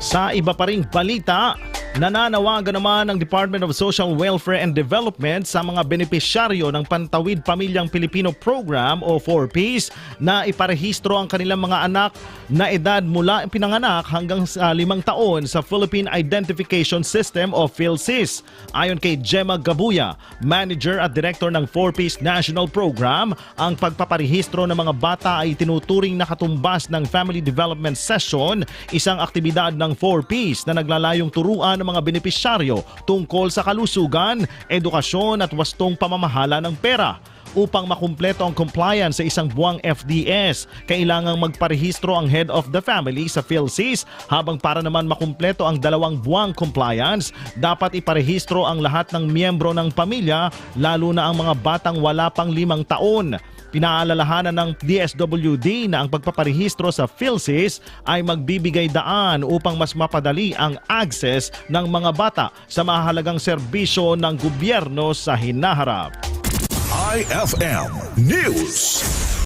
Sa iba pa ring balita, nananawagan naman ng Department of Social Welfare and Development sa mga benepisyaryo ng Pantawid Pamilyang Pilipino Program o 4Ps na iparehistro ang kanilang mga anak na edad mula pinanganak hanggang sa limang taon sa Philippine Identification System o PhilSys. Ayon kay Gemma Gabuya, Manager at Director ng 4Ps National Program, ang pagpaparehistro ng mga bata ay tinuturing na katumbas ng Family Development Session, isang aktibidad ng 4Ps na naglalayong turuan ng mga benepisyaryo tungkol sa kalusugan, edukasyon at wastong pamamahala ng pera. Upang makumpleto ang compliance sa isang buwang FDS, kailangang magparehistro ang head of the family sa PhilSys habang para naman makumpleto ang dalawang buwang compliance, dapat iparehistro ang lahat ng miyembro ng pamilya lalo na ang mga batang wala pang limang taon. Pinaalalahanan ng DSWD na ang pagpaparehistro sa PhilSys ay magbibigay daan upang mas mapadali ang access ng mga bata sa mahalagang serbisyo ng gobyerno sa hinaharap. IFM News.